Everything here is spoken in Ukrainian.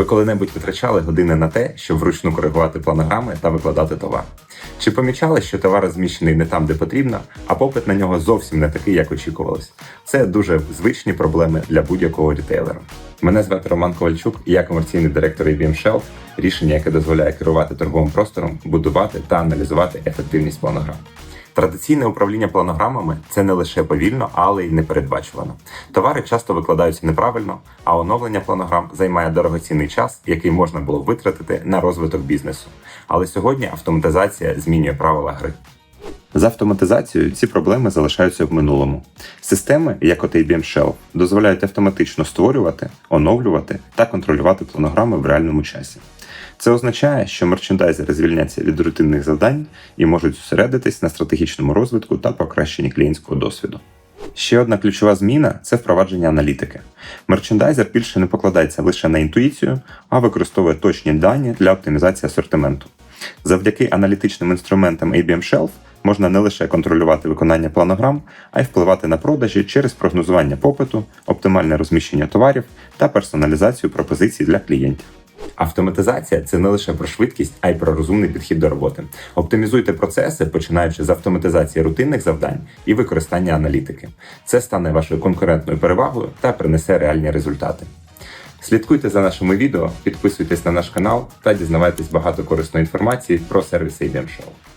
Ви коли-небудь витрачали години на те, щоб вручну коригувати планограми та викладати товар? Чи помічали, що товар розміщений не там, де потрібно, а попит на нього зовсім не такий, як очікувалось? Це дуже звичні проблеми для будь-якого рітейлера. Мене звати Роман Ковальчук, і я комерційний директор IBM Shelf, рішення, яке дозволяє керувати торговим простором, будувати та аналізувати ефективність планограм. Традиційне управління планограмами це не лише повільно, але й непередбачувано. Товари часто викладаються неправильно, а оновлення планограм займає дорогоцінний час, який можна було витратити на розвиток бізнесу. Але сьогодні автоматизація змінює правила гри. З автоматизацією ці проблеми залишаються в минулому. Системи, як от IBM Shell, дозволяють автоматично створювати, оновлювати та контролювати планограми в реальному часі. Це означає, що мерчендайзери звільняться від рутинних завдань і можуть зосередитись на стратегічному розвитку та покращенні клієнтського досвіду. Ще одна ключова зміна це впровадження аналітики. Мерчендайзер більше не покладається лише на інтуїцію, а використовує точні дані для оптимізації асортименту. Завдяки аналітичним інструментам IBM Shelf можна не лише контролювати виконання планограм, а й впливати на продажі через прогнозування попиту, оптимальне розміщення товарів та персоналізацію пропозицій для клієнтів. Автоматизація це не лише про швидкість, а й про розумний підхід до роботи. Оптимізуйте процеси, починаючи з автоматизації рутинних завдань і використання аналітики. Це стане вашою конкурентною перевагою та принесе реальні результати. Слідкуйте за нашими відео, підписуйтесь на наш канал та дізнавайтесь багато корисної інформації про сервіси Show.